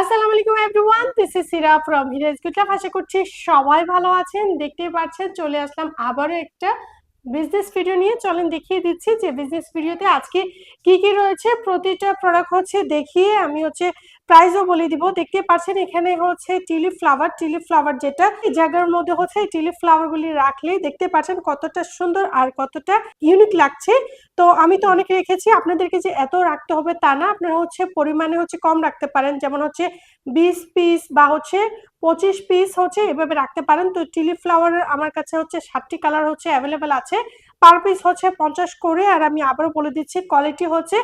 আসসালামু আলাইকুম everyone this is Sira from হিরাজ গুটলাফ আশা করছি সবাই ভালো আছেন। দেখতেই পাচ্ছেন, চলে আসলাম আবারও একটা বিজনেস ভিডিও নিয়ে চলেন, দেখিয়ে দিচ্ছি যে বিজনেস ভিডিওতে আজকে কি কি রয়েছে। প্রতিটা প্রোডাক্ট হচ্ছে দেখিয়ে আমি হচ্ছে প্রাইসও বলে দিব। দেখতে পাচ্ছেন এখানে হচ্ছে টিলিপ ফ্লাওয়ার টিলিপ ফ্লাওয়ার যেটা জায়গার মধ্যে হচ্ছে টিলিপ ফ্লাওয়ার গুলি রাখলে দেখতে পাচ্ছেন কতটা সুন্দর আর কতটা ইউনিক লাগছে। তো আমি তো অনেক রেখেছি, আপনাদেরকে যে এত রাখতে হবে তা না। আপনারা হচ্ছে পরিমাণে হচ্ছে কম রাখতে পারেন। যেমন হচ্ছে বিশ পিস বা হচ্ছে পঁচিশ পিস হচ্ছে, এভাবে রাখতে পারেন। তো টিলি ফ্লাওয়ারের আমার কাছে হচ্ছে ষাটটি কালার হচ্ছে অ্যাভেলেবেল আছে। পার পিস হচ্ছে পঞ্চাশ করে, আর আমি আবারও বলে দিচ্ছি কোয়ালিটি হচ্ছে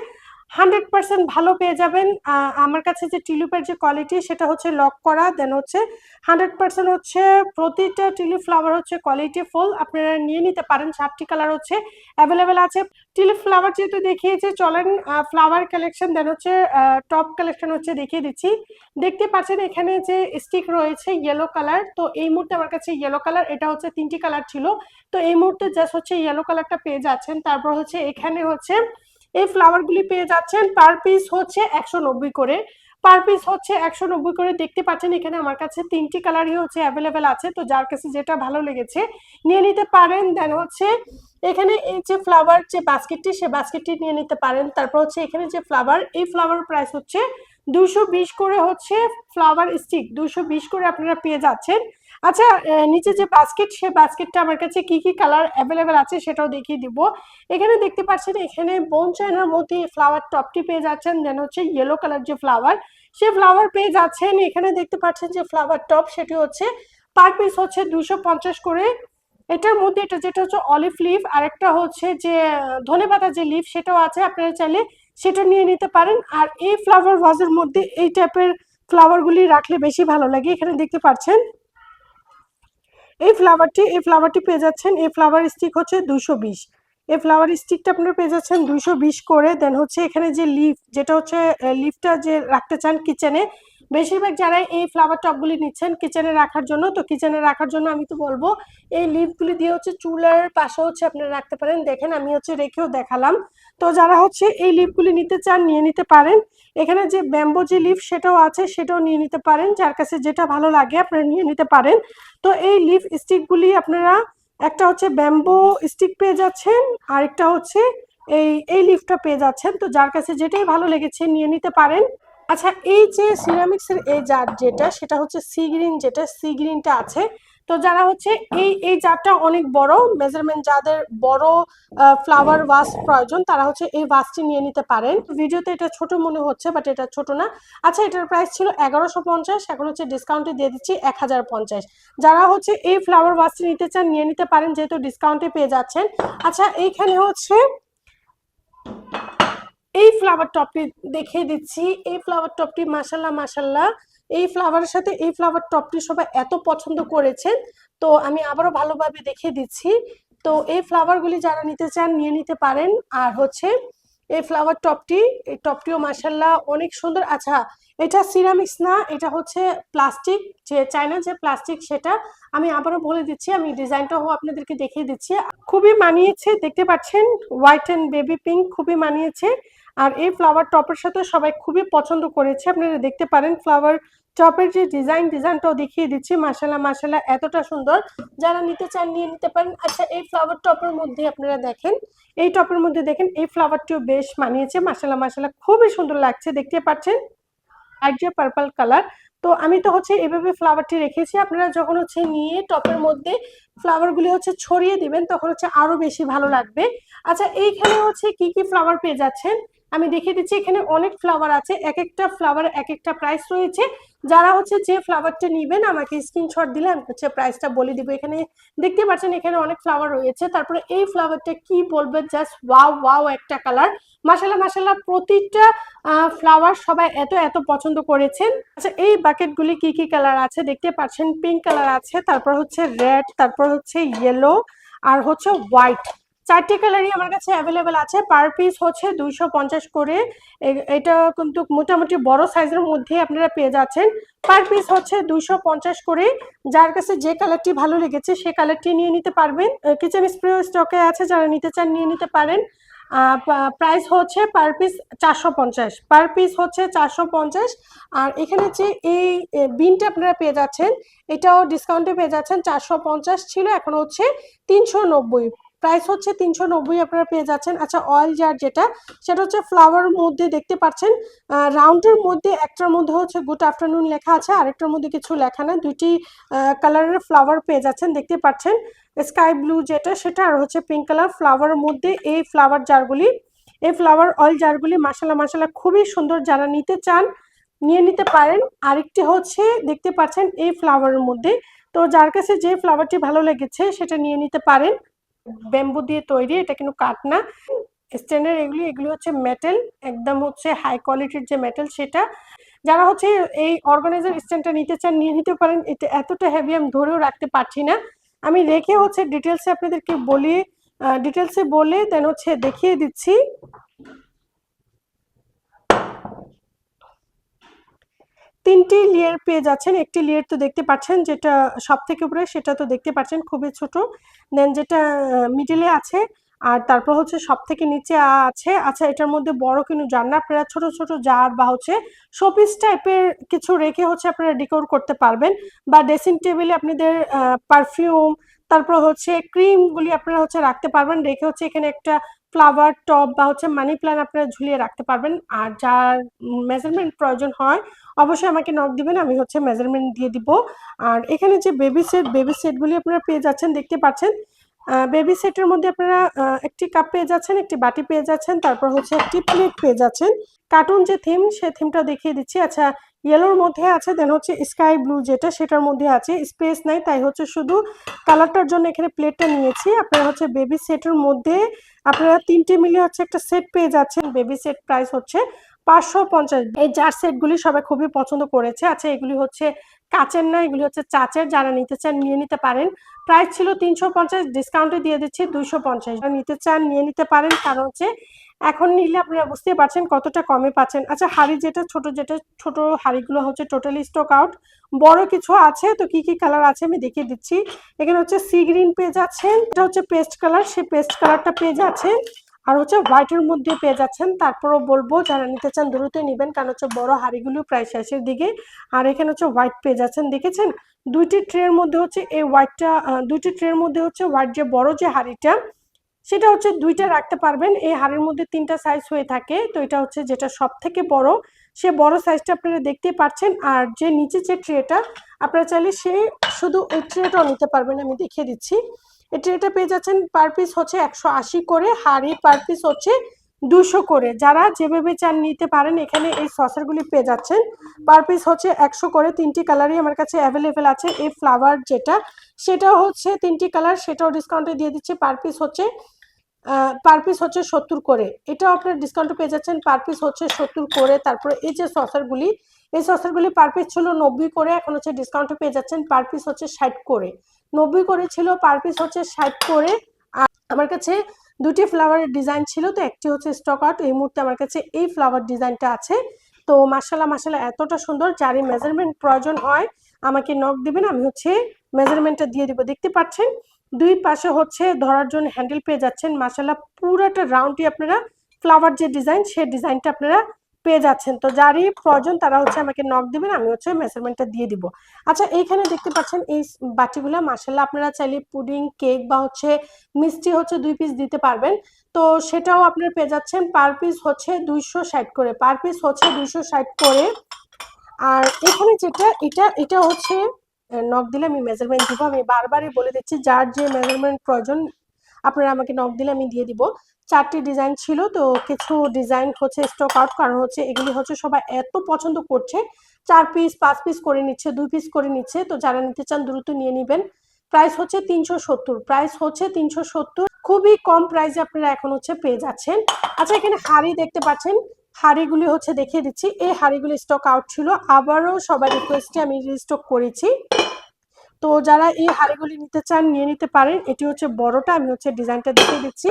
হান্ড্রেড পার্সেন্ট ভালো পেয়ে যাবেন। আমার কাছে যে টিলিপের যে কোয়ালিটি সেটা হচ্ছে লক করা, দেন হচ্ছে হান্ড্রেড পার্সেন্ট হচ্ছে প্রতিটা টিলিপ ফ্লাওয়ার হচ্ছে কোয়ালিটি ফুল। আপনারা নিয়ে নিতে পারেন, সাতটি কালার হচ্ছে অ্যাভেলেবেল আছে। টিলিপ ফ্লাওয়ার যেহেতু দেখিয়েছে চলেন ফ্লাওয়ার কালেকশন, দেন হচ্ছে টপ কালেকশন হচ্ছে দেখিয়ে দিচ্ছি। দেখতে পাচ্ছেন এখানে যে স্টিক রয়েছে ইয়েলো কালার, তো এই মুহূর্তে আমার কাছে ইয়েলো কালার, এটা হচ্ছে তিনটি কালার ছিল। তো এই মুহূর্তে জাস্ট হচ্ছে ইয়েলো কালারটা পেয়ে যাচ্ছেন। তারপর হচ্ছে এখানে হচ্ছে এই ফ্লাওয়ারগুলি পেয়ে যাচ্ছেন পার পিস হচ্ছে একশো নব্বই করে। পার পিস হচ্ছে একশো নব্বই করে। দেখতে পাচ্ছেন এখানে আমার কাছে তিনটি কালারই হচ্ছে অ্যাভেলেবেল আছে। তো যার কাছে যেটা ভালো লেগেছে, নিয়ে নিতে পারেন। দেন হচ্ছে এখানে এই যে ফ্লাওয়ার যে বাস্কেটটি সে বাস্কেটটি নিয়ে নিতে পারেন। তারপর হচ্ছে এখানে যে ফ্লাওয়ার এই ফ্লাওয়ার প্রাইস হচ্ছে দুশো করে হচ্ছে ফ্লাওয়ার স্টিক দুশো করে আপনারা পেয়ে যাচ্ছেন। আচ্ছা নিচে যে বাস্কেট সে বাস্কেটটা আমার কাছে কি কি কালার অ্যাভেলেবেল আছে সেটাও দেখিয়ে দিব। এখানে দেখতে পাচ্ছেন, এখানে বোন চায়নার মধ্যে ফ্লাওয়ার টপটি পেয়ে যাচ্ছেন দেন হচ্ছে ইয়েলো কালার যে ফ্লাওয়ার সে ফ্লাওয়ার পেয়ে যাচ্ছেন। এখানে দেখতে পাচ্ছেন যে ফ্লাওয়ার টপ সেটি হচ্ছে পার পিস হচ্ছে দুশো পঞ্চাশ করে। এটার মধ্যে এটা যেটা হচ্ছে অলিভ লিভ আর একটা হচ্ছে যে, ধনে পাতা যে লিভ সেটাও আছে, আপনারা চাইলে সেটা নিয়ে নিতে পারেন। আর এই ফ্লাওয়ার ভাজের মধ্যে এই টাইপের ফ্লাওয়ারগুলি রাখলে বেশি ভালো লাগে। এখানে দেখতে পাচ্ছেন এই ফ্লাওয়ারটি এই ফ্লাওয়ারটি পেয়ে যাচ্ছেন, এই ফ্লাওয়ার স্টিক হচ্ছে দুশো বিশ। এই ফ্লাওয়ার স্টিকটা আপনারা পেয়ে যাচ্ছেন দুশো বিশ করে। দেন হচ্ছে এখানে যে লিফ যেটা হচ্ছে লিফটা যে রাখতে চান কিচেনে বেশিরভাগ যারা এই ফ্লাওয়ার টপগুলি নিচ্ছেন কিচেনে রাখার জন্য, তো কিচেনে রাখার জন্য আমি তো বলব, এই লিফগুলি দিয়ে হচ্ছে চুলার পাশে হচ্ছে আপনারা রাখতে পারেন। দেখেন আমি হচ্ছে রেখেও দেখালাম। তো যারা হচ্ছে এই লিফগুলি নিতে চান, নিয়ে নিতে পারেন। এখানে যে ব্যাম্বো যে লিফ সেটাও আছে, সেটাও নিয়ে নিতে পারেন। যার কাছে যেটা ভালো লাগে আপনারা নিয়ে নিতে পারেন। তো এই লিফ স্টিকগুলি আপনারা একটা হচ্ছে ব্যাম্বো স্টিক পেয়ে যাচ্ছেন, আরেকটা হচ্ছে এই এই লিফটা পেয়ে যাচ্ছেন। তো যার কাছে যেটাই ভালো লেগেছে, নিয়ে নিতে পারেন। আচ্ছা এই যে সিরামিক্সের এই জার যেটা, সেটা হচ্ছে সি গ্রিন যেটা সি গ্রিনটা আছে, তো যারা হচ্ছে এই এই জারটা অনেক বড় মেজারমেন্ট যাদের বড় ফ্লাওয়ার ওয়াস প্রয়োজন, তারা হচ্ছে এই ওয়াসটি নিয়ে নিতে পারেন। ভিডিওতে এটা ছোট মনে হচ্ছে বাট এটা ছোট না। আচ্ছা এটার প্রাইস ছিল এগারোশো পঞ্চাশ, এখন হচ্ছে ডিসকাউন্টে দিয়ে দিচ্ছি এক হাজার পঞ্চাশ। যারা হচ্ছে এই ফ্লাওয়ার ওয়াসটি নিতে চান, নিয়ে নিতে পারেন, যেহেতু ডিসকাউন্টে পেয়ে যাচ্ছেন। আচ্ছা এইখানে হচ্ছে এই ফ্লাওয়ার টপটি দেখিয়ে দিচ্ছি। এই ফ্লাওয়ার টপটি মাসাল্লাহ মাসাল্লাহ এই ফ্লাওয়ারের সাথে এই ফ্লাওয়ার টপটি সবাই এত পছন্দ করেছেন, তো আমি আবারও ভালোভাবে দেখিয়ে দিচ্ছি। তো এই ফ্লাওয়ারগুলি যারা নিতে চান নিয়ে নিতে পারেন। আর হচ্ছে এই ফ্লাওয়ার টপটি এই টপটিও মাসাল্লাহ অনেক সুন্দর। আচ্ছা এটা সিরামিক্স না, এটা হচ্ছে প্লাস্টিক যে চায়না যে প্লাস্টিক সেটা আমি আবারও বলে দিচ্ছি, আমি ডিজাইনটাও আপনাদেরকে দেখিয়ে দিচ্ছি। খুবই মানিয়েছে, দেখতে পাচ্ছেন? হোয়াইট অ্যান্ড বেবি পিঙ্ক খুবই মানিয়েছে। আর এই ফ্লাওয়ার টপের সাথে সবাই খুবই পছন্দ করেছে। আপনারা দেখতে পারেন ফ্লাওয়ার টপের যে ডিজাইন ডিজাইনটাও দেখিয়ে দিচ্ছি। মাসালা মাসালা এতটা সুন্দর। যারা নিতে চান, নিয়ে নিতে পারেন। আচ্ছা এই ফ্লাওয়ার টপের মধ্যে আপনারা দেখেন। এই টপের মধ্যে দেখেন, এই ফ্লাওয়ারটিও বেশ মানিয়েছে। মাসালা মাসালা খুবই সুন্দর লাগছে। দেখতে পাচ্ছেন? আর যে পার্পল কালার তো আমি তো হচ্ছে এভাবে ফ্লাওয়ারটি রেখেছি। আপনারা যখন হচ্ছে নিয়ে টপের মধ্যে ফ্লাওয়ারগুলি হচ্ছে ছড়িয়ে দিবেন, তখন হচ্ছে আরও বেশি ভালো লাগবে। আচ্ছা এইখানে হচ্ছে কি কি ফ্লাওয়ার পেয়ে যাচ্ছেন? আমি দেখিয়ে দিচ্ছি, এখানে অনেক ফ্লাওয়ার আছে এক একটা ফ্লাওয়ার এক একটা প্রাইস রয়েছে। যারা হচ্ছে যে ফ্লাওয়ারটা নেবেন, আমাকে স্ক্রিনশট দিলে আমি হচ্ছে প্রাইসটা বলে দিব। এখানে দেখতে পাচ্ছেন, এখানে অনেক ফ্লাওয়ার রয়েছে। তারপরে এই ফ্লাওয়ারটা কি বলবে? জাস্ট ওয়াও ওয়াও একটা কালার মাসাল্লাহ মাসাল্লাহ প্রতিটা ফ্লাওয়ার সবাই এত এত পছন্দ করেছেন। আচ্ছা এই বাকেটগুলি কি কি কালার আছে? দেখতে পাচ্ছেন পিঙ্ক কালার আছে, তারপর হচ্ছে রেড তারপর হচ্ছে ইয়েলো আর হচ্ছে হোয়াইট চারটি কালারই আমার কাছে অ্যাভেলেবেল আছে। পার পিস হচ্ছে দুইশো পঞ্চাশ করে। এটা কিন্তু মোটামুটি বড় সাইজের মধ্যে আপনারা পেয়ে যাচ্ছেন। পার পিস হচ্ছে দুইশো পঞ্চাশ করে। যার কাছে যে কালারটি ভালো লেগেছে, সে কালারটি নিয়ে নিতে পারবেন। কিচেন স্প্রে স্টকে আছে, যারা নিতে চান নিয়ে নিতে পারেন। প্রাইস হচ্ছে পার পিস চারশো পঞ্চাশ। পার পিস হচ্ছে চারশো পঞ্চাশ। আর এখানে যে এই বিনটা আপনারা পেয়ে যাচ্ছেন, এটাও ডিসকাউন্টে পেয়ে যাচ্ছেন চারশো পঞ্চাশ। ছিল, এখন হচ্ছে তিনশো নব্বই। প্রাইস হচ্ছে তিনশো নব্বই আপনারা পেয়ে যাচ্ছেন। আচ্ছা অয়েল জার যেটা, সেটা হচ্ছে ফ্লাওয়ার মধ্যে দেখতে পাচ্ছেন। রাউন্ডের মধ্যে একটার মধ্যে হচ্ছে গুড আফটারনুন লেখা আছে, আরেকটার মধ্যে কিছু লেখা না দুইটি কালারের ফ্লাওয়ার পেয়ে যাচ্ছেন, দেখতে পাচ্ছেন। স্কাই ব্লু যেটা, সেটা আর হচ্ছে পিঙ্ক কালার ফ্লাওয়ারের মধ্যে এই ফ্লাওয়ার জারগুলি এই ফ্লাওয়ার অয়েল জারগুলি মাসালা মাসালা খুবই সুন্দর যারা নিতে চান, নিয়ে নিতে পারেন। আরেকটি হচ্ছে, দেখতে পাচ্ছেন এই ফ্লাওয়ারের মধ্যে। তো যার কাছে যে ফ্লাওয়ারটি ভালো লেগেছে, সেটা নিয়ে নিতে পারেন। ব্যাম্বু দিয়ে তৈরি, এটা কিন্তু কাঠ না। স্ট্যান্ডার্ড এগুলি এগুলি হচ্ছে মেটেল একদম হচ্ছে হাই কোয়ালিটির যে মেটেল সেটা। যারা হচ্ছে এই অর্গানাইজার স্ট্যান্ডটা নিতে চান, নিয়ে নিতে পারেন। এটা এতটা হেভি আমি ধরেও রাখতে পারছি না। আমি রেখে হচ্ছে ডিটেলসে আপনাদেরকে বলি ডিটেলসে বলে দেন হচ্ছে দেখিয়ে দিচ্ছি। তিনটি লেয়ার পেয়ে যাচ্ছেন। একটি লেয়ার তো দেখতে পাচ্ছেন যেটা সব থেকে উপরে, সেটা তো দেখতে পাচ্ছেন খুবই ছোট। দেন যেটা মিডিলে আছে, আর তারপর হচ্ছে সব থেকে নিচে আছে। আচ্ছা এটার মধ্যে বড় কিন্তু জার না, আপনারা ছোট ছোট জার বা হচ্ছে শোপিস টাইপের কিছু রেখে হচ্ছে আপনারা ডিকোর করতে পারবেন। বা ড্রেসিং টেবিলে আপনাদের পারফিউম তারপর হচ্ছে ক্রিমগুলি আপনারা হচ্ছে রাখতে পারবেন। রেখে হচ্ছে এখানে একটা ফ্লাওয়ার টপ বা হচ্ছে মানি প্ল্যান্ট আপনারা ঝুলিয়ে রাখতে পারবেন। আর যার মেজারমেন্ট প্রয়োজন হয়, অবশ্যই আমাকে নক দিবেন, আমি হচ্ছে মেজারমেন্ট দিয়ে দিব। আর এখানে যে বেবি সেট বেবি সেটগুলি আপনারা পেয়ে যাচ্ছেন, দেখতে পাচ্ছেন বেবি সেটের মধ্যে আপনারা একটি কাপ পেয়ে যাচ্ছেন, একটি বাটি পেয়ে যাচ্ছেন, তারপর হচ্ছে একটি প্লেট পেয়ে যাচ্ছেন। কার্টুন যে থিম সে থিমটা দেখিয়ে দিচ্ছি। আচ্ছা ইয়েলোর মধ্যে আছে দেন হচ্ছে স্কাই ব্লু যেটা, সেটার মধ্যে আছে স্পেস নাই, তাই হচ্ছে শুধু কালারটার জন্য এখানে প্লেটটা নিয়েছি। আপনারা হচ্ছে বেবি সেটের মধ্যে আপনারা তিনটে মিলে হচ্ছে একটা সেট পেয়ে যাচ্ছেন। বেবি সেট প্রাইস হচ্ছে পাঁচশো পঞ্চাশ। এই জার সেটগুলি সবাই খুবই পছন্দ করেছে। আচ্ছা এগুলি হচ্ছে কাচের না, এগুলি হচ্ছে চাচের। যারা নিতে চান, নিয়ে নিতে পারেন। প্রাইস ছিল তিনশো পঞ্চাশ ডিসকাউন্টে দিয়ে দিচ্ছি দুইশো পঞ্চাশ। নিতে চান, নিয়ে নিতে পারেন। কারণ হচ্ছে, এখন নিলে আপনারা বুঝতে পারছেন কতটা কমে পাচ্ছেন। আচ্ছা হাড়ি যেটা, ছোট যেটা, ছোট হাড়িগুলো হচ্ছে টোটালি স্টক আউট বড় কিছু আছে, তো কি কি কালার আছে আমি দেখিয়ে দিচ্ছি। এখানে হচ্ছে সি গ্রিন পেজ আছেন এটা হচ্ছে পেস্ট কালার সেই পেস্ট কালারটা পেজ যাচ্ছেন আর হচ্ছে হোয়াইটের মধ্যে পেয়ে যাচ্ছেন। তারপরও বলব, যারা নিতে চান দ্রুতই নেবেন, কারণ হচ্ছে বড় হাড়িগুলো প্রায় শেষের দিকে। আর এখানে হচ্ছে হোয়াইট পেয়ে যাচ্ছেন, দেখেছেন? দুইটি ট্রের মধ্যে হচ্ছে এই হোয়াইটটা দুইটি ট্রের মধ্যে হচ্ছে হোয়াইট যে বড় যে হাড়িটা, সেটা হচ্ছে দুইটা রাখতে পারবেন। এই হাড়ের মধ্যে তিনটা সাইজ হয়ে থাকে, তো এটা হচ্ছে যেটা সব থেকে বড়। সে বড় সাইজটা আপনারা দেখতে পাচ্ছেন। আর যে নিচে যে ট্রেটা আপনারা চাইলে সে শুধু ওই ট্রেটাও নিতে পারবেন, আমি দেখিয়ে দিচ্ছি। এই ট্রেটা পেয়ে যাচ্ছেন পার পিস হচ্ছে একশো আশি করে, হাড়ি পার পিস হচ্ছে দুশো করে। যারা যেভাবে চান নিতে পারেন, এখানে এই সসারগুলি পেয়ে যাচ্ছেন। পার পিস হচ্ছে একশো করে, তিনটি কালারই আমার কাছে অ্যাভেলেবেল আছে এই ফ্লাওয়ার যেটা। সেটা হচ্ছে তিনটি কালার সেটাও ডিসকাউন্টে দিয়ে দিচ্ছে। পার পিস হচ্ছে পার পিস হচ্ছে সত্তর করে। এটাও আপনার ডিসকাউন্টে পেয়ে যাচ্ছেন। পার পিস হচ্ছে সত্তর করে। তারপরে এই যে সসারগুলি এই সসারগুলি পার পিস ছিল নব্বই করে, এখন হচ্ছে ডিসকাউন্টে পেয়ে যাচ্ছেন। পার পিস হচ্ছে ষাট করে। নব্বই করে ছিল পার পিস হচ্ছে ষাট করে। আর আমার কাছে দুটি ফ্লাওয়ারের ডিজাইন ছিল, তো একটি হচ্ছে স্টক আউট এই মুহূর্তে আমার কাছে এই ফ্লাওয়ার ডিজাইনটা আছে। তো মাসালা মাসালা এতটা সুন্দর, যারই মেজারমেন্ট প্রয়োজন হয়, আমাকে নক দিবেন, আমি হচ্ছে মেজারমেন্টটা দিয়ে দিব। দেখতে পাচ্ছেন, দুই পাশে হচ্ছে ধরার জন্য হ্যান্ডেল পেয়ে যাচ্ছেন। মাসালা পুরোটা রাউন্ডটি আপনারা ফ্লাওয়ার যে ডিজাইন সেই ডিজাইনটা আপনারা পেয়ে যাচ্ছেন। তো যারই প্রয়োজন তারা হচ্ছে আমাকে নক দিবেন, আমি হচ্ছে মেজারমেন্টটা দিয়ে দিব। আচ্ছা এইখানে দেখতে পাচ্ছেন এই বাটিগুলো মাসাল্লাহ আপনারা চাইলে পুডিং, কেক বা হচ্ছে মিষ্টি হচ্ছে দুই পিস দিতে পারবেন। তো সেটাও আপনারা পেয়ে যাচ্ছেন পার পিস হচ্ছে দুইশো ষাট করে পার পিস হচ্ছে দুইশো ষাট করে। আর এখানে যেটা, এটা এটা হচ্ছে নক দিলে আমি মেজারমেন্ট দিব, আমি বারবারই বলে দিচ্ছি, যার যে মেজারমেন্ট প্রয়োজন, আপনারা আমাকে নক দিলে আমি দিয়ে দিব। চারটি ডিজাইন ছিল, তো কিছু ডিজাইন হচ্ছে স্টক আউট কারণ হচ্ছে এগুলি হচ্ছে সবাই এত পছন্দ করছে। চার পিস পাঁচ পিস করে নিচ্ছে, দুই পিস করে নিচ্ছে, তো যারা নিতে চান দ্রুত নিয়ে নেবেন। প্রাইস হচ্ছে তিনশো সত্তর প্রাইস হচ্ছে তিনশো সত্তর, খুবই কম প্রাইসে আপনারা এখন হচ্ছে পেয়ে যাচ্ছেন। আচ্ছা এখানে হাড়ি দেখতে পাচ্ছেন। হাড়িগুলি হচ্ছে দেখিয়ে দিচ্ছি। এই হাড়িগুলি স্টক আউট ছিল। আবারও সবার রিকোয়েস্টে আমি রিস্টক করেছি। তো যারা এই হাড়িগুলি নিতে চান, নিয়ে নিতে পারেন। এটি হচ্ছে বড়টা, আমি হচ্ছে ডিজাইনটা দেখে দিচ্ছি।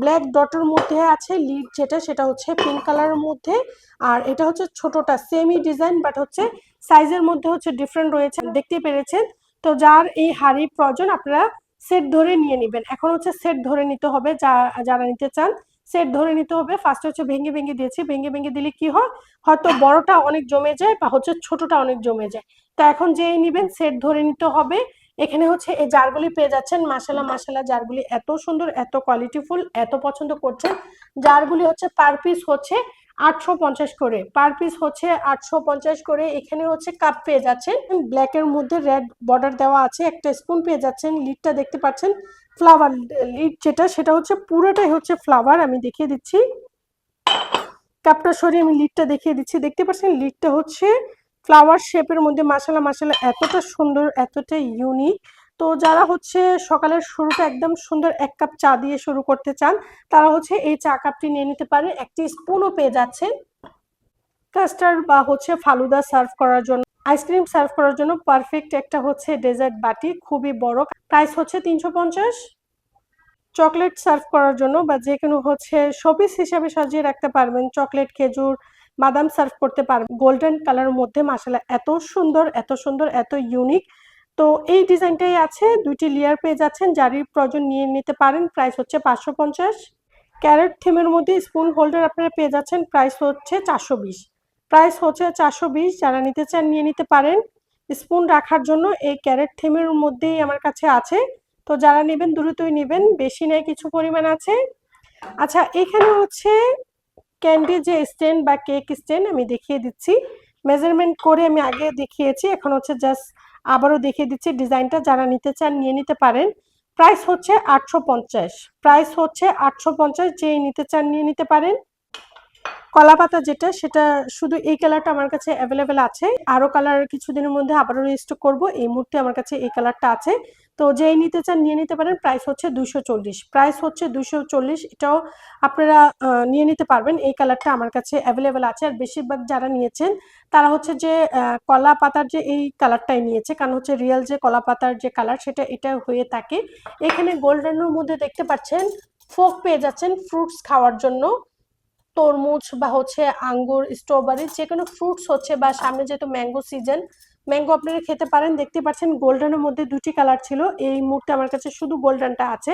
ব্ল্যাক ডটের মধ্যে আছে লিড যেটা, সেটা হচ্ছে পিঙ্ক কালারের মধ্যে। আর এটা হচ্ছে ছোটটা, সেমি ডিজাইন, বাট হচ্ছে সাইজের মধ্যে হচ্ছে ডিফারেন্ট রয়েছে। দেখতে পেরেছেন? তো যার এই হাড়ি প্রয়োজন, আপনারা সেট ধরে নিয়ে নেবেন। এখন হচ্ছে সেট ধরে নিতে হবে, যা, যারা নিতে চান, সেট ধরে নিতে হবে। ফার্স্টে হচ্ছে ভেঙে ভেঙে দিয়েছি। ভেঙে ভেঙে দিলে কি হয়? হয়তো বড়টা অনেক জমে যায়, বা হচ্ছে ছোটটা অনেক জমে যায়। তো এখন যেই নিবেন সেট ধরে নিতে হবে। এখানে হচ্ছে এই জারগুলি পেয়ে যাচ্ছেন। মাসালা মাসালা জারগুলি এত সুন্দর, এত কোয়ালিটিফুল এত পছন্দ করছেন। জারগুলি হচ্ছে পার পিস হচ্ছে আটশো পঞ্চাশ করে। পার পিস হচ্ছে আটশো পঞ্চাশ করে। এখানে হচ্ছে কাপ পেয়ে যাচ্ছেন। ব্ল্যাকের মধ্যে রেড বর্ডার দেওয়া আছে। একটা স্পুন পেয়ে যাচ্ছেন। লিডটা দেখতে পাচ্ছেন। ফ্লাওয়ার লিড যেটা, সেটা হচ্ছে পুরোটাই হচ্ছে ফ্লাওয়ার আমি দেখিয়ে দিচ্ছি। কাপটা সরিয়ে আমি লিডটা দেখিয়ে দিচ্ছি। দেখতে পাচ্ছেন? লিডটা হচ্ছে ফ্লাওয়ার শেপের মধ্যে মাসালা মাসালা এতটা সুন্দর এতটা ইউনিক তো যারা হচ্ছে সকালের শুরুটা একদম সুন্দর এক কাপ চা দিয়ে শুরু করতে চান, তারা হচ্ছে এই চা কাপটি নিয়ে নিতে পারে। একটি স্পুনও পেয়ে যাচ্ছে কাস্টার্ড বা হচ্ছে ফালুদা সার্ভ করার জন্য। আইসক্রিম সার্ভ করার জন্য পারফেক্ট একটা হচ্ছে ডেজার্ট বাটি, খুবই বড়। প্রাইস হচ্ছে তিনশো পঞ্চাশ। চকলেট সার্ভ করার জন্য বা যে কোনো হচ্ছে শোপিস হিসাবে সাজিয়ে রাখতে পারবেন। চকলেট, খেজুর বাদাম সার্ভ করতে পারবেন গোল্ডেন কালারের মধ্যে মাসালা এত সুন্দর এত সুন্দর, এত ইউনিক তো এই ডিজাইনটাই আছে, দুইটি লেয়ার পেয়ে যাচ্ছেন। যারই প্রয়োজন নিয়ে নিতে পারেন প্রাইস হচ্ছে পাঁচশো পঞ্চাশ। ক্যারেট থিমের মধ্যে স্পুন হোল্ডার আপনারা পেয়ে যাচ্ছেন প্রাইস হচ্ছে চারশো বিশ। প্রাইস হচ্ছে চারশো বিশ, যারা নিতে চান নিয়ে নিতে পারেন। স্পুন রাখার জন্য এই ক্যারেট থিমের মধ্যেই আমার কাছে আছে। তো যারা নেবেন, দ্রুতই নেবেন, বেশি নেয়, কিছু পরিমাণ আছে। আচ্ছা এখানে হচ্ছে ক্যান্ডি যে স্ট্যান্ড বা কেক স্ট্যান্ড আমি দেখিয়ে দিচ্ছি। মেজারমেন্ট করে আমি আগে দেখিয়েছি, এখন হচ্ছে জাস্ট আবারও দেখিয়ে দিচ্ছি। ডিজাইনটা যারা নিতে চান, নিয়ে নিতে পারেন। প্রাইস হচ্ছে আটশো পঞ্চাশ। প্রাইস হচ্ছে আটশো পঞ্চাশ, যেই নিতে চান নিয়ে নিতে পারেন। কলা পাতা যেটা, সেটা শুধু এই কালারটা আমার কাছে অ্যাভেলেবেল আছে। আরও কালার কিছুদিনের মধ্যে আবারও রেজিস্টার করব। এই মুহূর্তে আমার কাছে এই কালারটা আছে। তো যেই নিতে চান, নিয়ে নিতে পারেন। প্রাইস হচ্ছে দুশো চল্লিশ। প্রাইস হচ্ছে দুশো চল্লিশ, এটাও আপনারা নিয়ে নিতে পারবেন। এই কালারটা আমার কাছে অ্যাভেলেবেল আছে। আর বেশিরভাগ যারা নিয়েছেন, তারা হচ্ছে যে কলা পাতার যে এই কালারটাই নিয়েছে। কারণ হচ্ছে রিয়েল যে কলা পাতার যে কালার সেটা, এটা হয়ে থাকে। এখানে গোল্ডেনের মধ্যে দেখতে পাচ্ছেন, ফোক পেয়ে যাচ্ছেন ফ্রুটস খাওয়ার জন্য। তরমুজ বা হচ্ছে আঙ্গুর স্ট্রবেরি যে কোনো ফ্রুটস হচ্ছে বা সামনে যেহেতু ম্যাঙ্গো সিজন ম্যাঙ্গো আপনারা খেতে পারেন। দেখতে পাচ্ছেন গোল্ডেনের মধ্যে দুটি কালার ছিল। এই মুহূর্তে আমার কাছে শুধু গোল্ডেনটা আছে।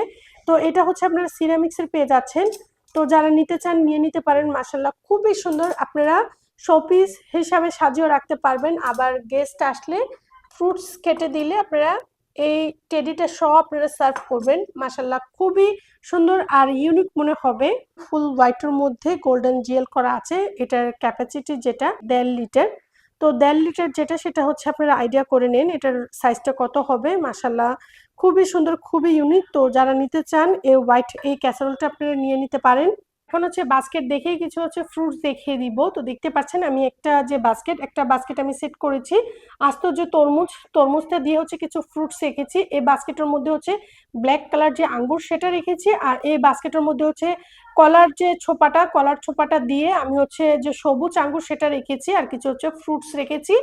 তো এটা হচ্ছে আপনারা সিরামিক্সের পেয়ে যাচ্ছেন। তো যারা নিতে চান, নিয়ে নিতে পারেন। মাসাল্লাহ খুবই সুন্দর। আপনারা শোপিস হিসাবে সাজিয়েও রাখতে পারবেন। আবার গেস্ট আসলে ফ্রুটস কেটে দিলে আপনারা এই টেডিটা সহ আপনারা সার্ভ করবেন। মাসাল্লাহ খুবই সুন্দর আর ইউনিক মনে হবে। ফুল হোয়াইটের মধ্যে গোল্ডেন জেল করা আছে। এটার ক্যাপাসিটি যেটা দেড় লিটার তো দেড় লিটার যেটা, সেটা হচ্ছে আপনারা আইডিয়া করে নেন, এটার সাইজটা কত হবে মাসাল্লাহ খুবই সুন্দর, খুবই ইউনিক তো যারা নিতে চান, এই হোয়াইট এই ক্যাসারোলটা আপনারা নিয়ে নিতে পারেন। এখন হচ্ছে বাস্কেট দেখেই কিছু হচ্ছে ফ্রুটস দেখিয়ে দিব। তো দেখতে পাচ্ছেন আমি একটা যে বাস্কেট একটা বাস্কেট আমি সেট করেছি। আস্ত যে তরমুজ, তরমুজটা দিয়ে হচ্ছে কিছু ফ্রুটস রেখেছি এই বাস্কেটের মধ্যে হচ্ছে ব্ল্যাক কালার যে আঙ্গুর সেটা রেখেছি আর এই বাস্কেটের মধ্যে হচ্ছে কলার যে ছোপাটা, কলার ছোপাটা দিয়ে আমি হচ্ছে যে সবুজ আঙ্গুর সেটা রেখেছি আর কিছু হচ্ছে ফ্রুটস রেখেছি।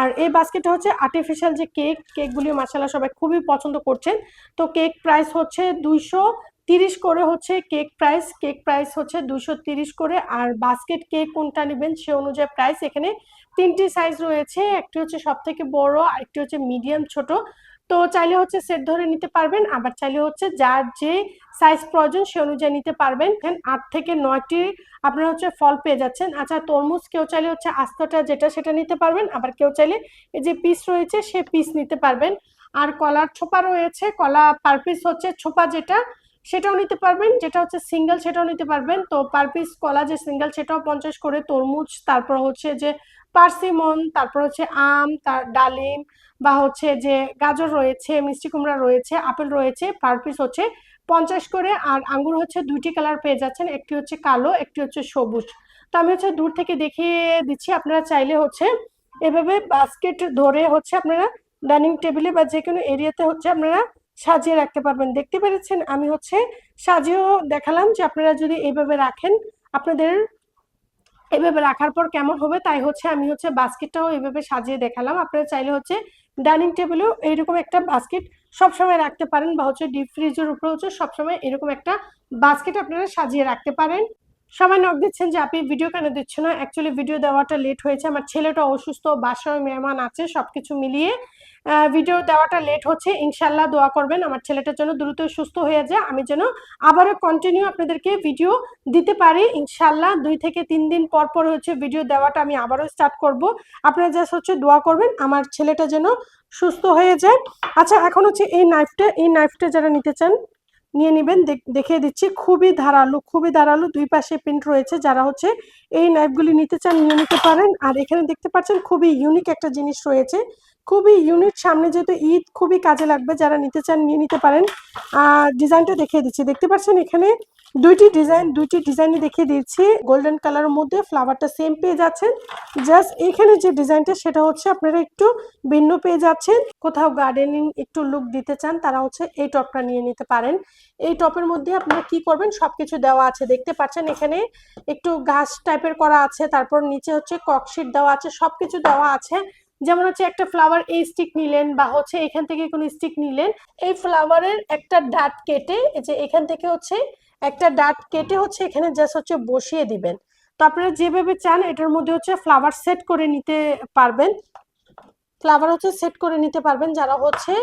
আর এই বাস্কেটে হচ্ছে আর্টিফিশিয়াল যে কেক কেকগুলি মাসালা সবাই খুবই পছন্দ করছেন। তো কেক প্রাইস হচ্ছে দুইশো তিরিশ করে হচ্ছে কেক প্রাইস কেক প্রাইস হচ্ছে দুশো তিরিশ করে। আর বাস্কেট কেক কোনটা নেবেন সে অনুযায়ী প্রাইস এখানে তিনটি সাইজ রয়েছে। একটি হচ্ছে সব থেকে বড়, আরেকটি হচ্ছে মিডিয়াম ছোট। তো চাইলে হচ্ছে সেট ধরে নিতে পারবেন। আবার চাইলে হচ্ছে যার যে সাইজ প্রয়োজন সে অনুযায়ী নিতে পারবেন। আট থেকে নয়টি আপনারা হচ্ছে ফল পেয়ে যাচ্ছেন। আচ্ছা তরমুজ কেউ চাইলে হচ্ছে আস্তাটা যেটা সেটা নিতে পারবেন। আবার কেউ চাইলে এই যে পিস রয়েছে সে পিস নিতে পারবেন। আর কলার ছোপা রয়েছে। কলা পার পিস হচ্ছে ছোপা যেটা সেটাও নিতে পারবেন, যেটা হচ্ছে সিঙ্গেল সেটাও নিতে পারবেন। তো পার পিস কলা যে সিঙ্গেল সেটাও পঞ্চাশ করে তরমুজ, তারপর হচ্ছে যে পার্সিমন, তারপর হচ্ছে আম, তার ডালিম বা হচ্ছে যে গাজর রয়েছে, মিষ্টি কুমড়া রয়েছে, আপেল রয়েছে পার পিস হচ্ছে পঞ্চাশ করে। আর আঙ্গুর হচ্ছে দুইটি কালার পেয়ে যাচ্ছেন, একটি হচ্ছে কালো, একটি হচ্ছে সবুজ। তো আমি হচ্ছে দূর থেকে দেখিয়ে দিচ্ছি, আপনারা চাইলে হচ্ছে এভাবে বাস্কেট ধরে হচ্ছে আপনারা ডাইনিং টেবিলে বা যে কোনো এরিয়াতে হচ্ছে আপনারা সাজিয়ে রাখতে পারবেন। দেখতে পেরেছেন? আমি হচ্ছে সাজিয়েও দেখালাম যে আপনারা যদি এইভাবে রাখেন, আপনাদের এভাবে রাখার পর কেমন হবে তাই হচ্ছে আমি হচ্ছে বাস্কেটটাও এইভাবে সাজিয়ে দেখালাম। আপনারা চাইলে হচ্ছে ডাইনিং টেবিলেও এইরকম একটা বাস্কেট সবসময় রাখতে পারেন বা হচ্ছে ডিপ ফ্রিজের উপরে হচ্ছে সবসময় এরকম একটা বাস্কেট আপনারা সাজিয়ে রাখতে পারেন। সবাই নক দিচ্ছেন যে আপনি ভিডিও কেন দিচ্ছ না? অ্যাকচুয়ালি ভিডিও দেওয়াটা লেট হয়েছে। আমার ছেলেটা অসুস্থ, বাসায় মেহমান আছে, সবকিছু মিলিয়ে ভিডিও দেওয়াটা লেট হচ্ছে। ইনশাল্লাহ দোয়া করবেন। আমার ছেলেটার জন্য দ্রুত সুস্থ হয়ে যায়। আমি যেন আবারও কন্টিনিউ আপনাদেরকে ভিডিও দিতে পারি। ইনশাল্লাহ দুই থেকে তিন দিন পর পর হচ্ছে ভিডিও দেওয়াটা আমি আবারও স্টার্ট করব। আপনারা জাস্ট হচ্ছে দোয়া করবেন। আমার ছেলেটা যেন সুস্থ হয়ে যায়। আচ্ছা এখন হচ্ছে এই নাইফটা এই নাইফটা যারা নিতে চান নিয়ে নেবেন। দেখিয়ে দিচ্ছি। খুবই ধারালো খুবই ধারালো দুই পাশে প্রিন্ট রয়েছে। যারা হচ্ছে এই নাইফগুলি নিতে চান নিয়ে নিতে পারেন। আর এখানে দেখতে পাচ্ছেন খুবই ইউনিক একটা জিনিস রয়েছে। খুবই ইউনিক সামনে যেহেতু ঈদ, খুবই কাজে লাগবে যারা নিতে চান নিয়ে নিতে পারেন। আর ডিজাইনটা দেখিয়ে দিচ্ছি। দেখতে পাচ্ছেন এখানে দুইটি ডিজাইন, দুইটি ডিজাইনে দেখিয়ে দিচ্ছি গোল্ডেন কালারের মধ্যে ফ্লাওয়ারটা সেম পেয়ে যাচ্ছেন। জাস্ট এখানে যে ডিজাইনটা, সেটা হচ্ছে আপনারা একটু ভিন্ন পেয়ে যাচ্ছেন। কোথাও গার্ডেনিং একটু লুক দিতে চান, তারা হচ্ছে এই টপটা নিয়ে নিতে পারেন। এই টপের মধ্যে আপনারা কি করবেন, সবকিছু দেওয়া আছে। দেখতে পাচ্ছেন এখানে একটু ঘাস টাইপের করা আছে, তারপর নিচে হচ্ছে ককশিট দেওয়া আছে, সবকিছু দেওয়া আছে। যেমন হচ্ছে একটা ফ্লাওয়ার এই স্টিক নিলেন বা হচ্ছে এখান থেকে কোনো স্টিক নিলেন, এই ফ্লাওয়ারের একটা ডাট কেটে যে এখান থেকে হচ্ছে একটা ডাট কেটে হচ্ছে এখানে জাস্ট হচ্ছে বসিয়ে দিবেন। তো আপনারা যেভাবে চান, এটার মধ্যে হচ্ছে ফ্লাওয়ার সেট করে নিতে পারবেন। ফ্লাওয়ার হচ্ছে সেট করে নিতে পারবেন। যারা হচ্ছে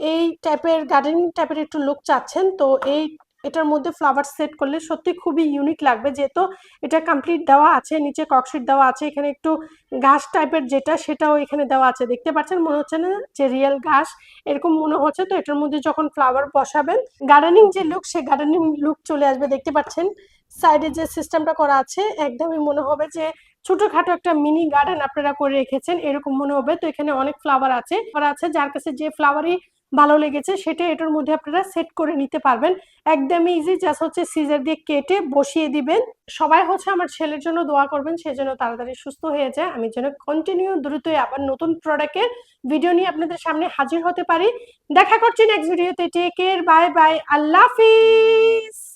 এই টাইপের গার্ডেনিং টাইপের একটু লুক চাচ্ছেন, তো এই এটার মধ্যে ফ্লাওয়ার সেট করলে সত্যি খুবই ইউনিক লাগবে। যেহেতু এটা কমপ্লিট দেওয়া আছে, নিচে ককশিট দেওয়া আছে, এখানে একটু ঘাস টাইপের যেটা, সেটাও এখানে দেওয়া আছে। দেখতে পাচ্ছেন? মনে হচ্ছে না যে রিয়েল ঘাস। এরকম মনে হচ্ছে তো এটার মধ্যে যখন ফ্লাওয়ার বসাবেন গার্ডেনিং যে লুক সে গার্ডেনিং লুক চলে আসবে। দেখতে পাচ্ছেন? সাইডে যে সিস্টেমটা করা আছে, একদমই মনে হবে যে ছোটখাটো একটা মিনি গার্ডেন আপনারা করে রেখেছেন, এরকম মনে হবে। তো এখানে অনেক ফ্লাওয়ার আছে। আছে, যার কাছে যে ফ্লাওয়ারই ভালো লেগেছে, সেটা এটার মধ্যে আপনারা সেট করে নিতে পারবেন। একদমই ইজি জাস্ট হচ্ছে সিজার দিয়ে কেটে বসিয়ে দিবেন। সবাই হচ্ছে আমার ছেলের জন্য দোয়া করবেন সেজন্য তাড়াতাড়ি সুস্থ হয়ে যায়। আমি যেন কন্টিনিউ দ্রুতই আবার নতুন প্রোডাক্টের ভিডিও নিয়ে আপনাদের সামনে হাজির হতে পারি। দেখা করছি নেক্সট ভিডিওতে টেক কেয়ার বাই বাই আল্লাহ হাফিজ!